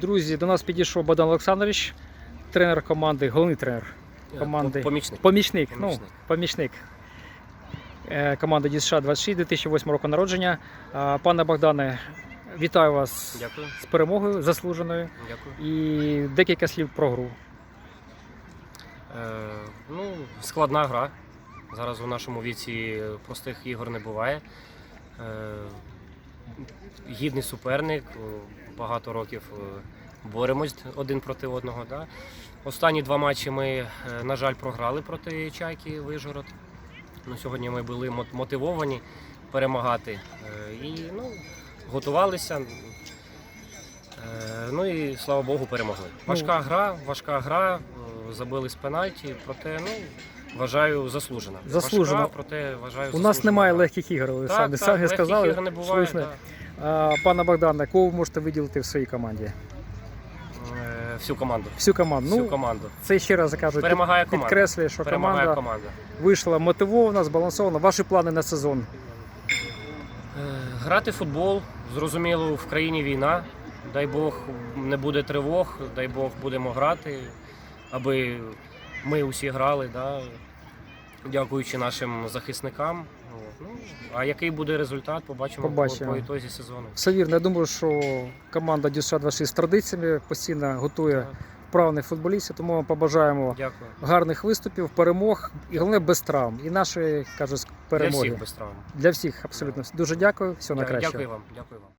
Друзі, до нас підійшов Богдан Олександрович, тренер команди, головний тренер команди. Помічник. Помічник. Помічник. Ну, помічник. Е, Команди ДЮСШ 26 2008 року народження. Пане Богдане, вітаю вас Дякую. з перемогою заслуженою Дякую. і декілька слів про гру. Е, ну, складна гра. Зараз у нашому віці простих ігор не буває. Е, гідний суперник. е, Багато років е, боремось один проти одного. Да? Останні два матчі ми, е, на жаль, програли проти Чайки Вижгород. Ну, сьогодні ми були мотивовані перемагати. І ну, готувалися. Ну і слава Богу, перемогли. Важка гра, важка гра, забили з пенальті, проте ну, вважаю заслужена. Заслужена. Важка, проте вважаю У нас заслужена немає легких ігор, ви Так, самі, так, самі легких сказали. ігор не буває, да. А, Пане Богдане, кого ви можете виділити в своїй команді? Е, Всю команду. Всю команду. Всю Ну, команду. це ще раз кажуть, Перемагає команда. підкреслює, що Перемагає команда команда. вийшла мотивована, збалансована. Ваші плани на сезон? Е, Грати в футбол, зрозуміло, в країні війна. Дай Бог не буде тривог, дай Бог будемо грати, аби ми усі грали, да, дякуючи нашим захисникам. Ну, а який буде результат, побачимо, Побачимо. по, ітозі сезону. Все вірно. Я думаю, що команда Дюша 26 з традиціями постійно готує Так, вправних футболістів, тому побажаємо Дякую. гарних виступів, перемог і головне без травм. І нашої кажуть Для перемоги всіх без травм. Для всіх абсолютно. Дуже дякую. Всього найкращого. Дякую вам. Дякую вам.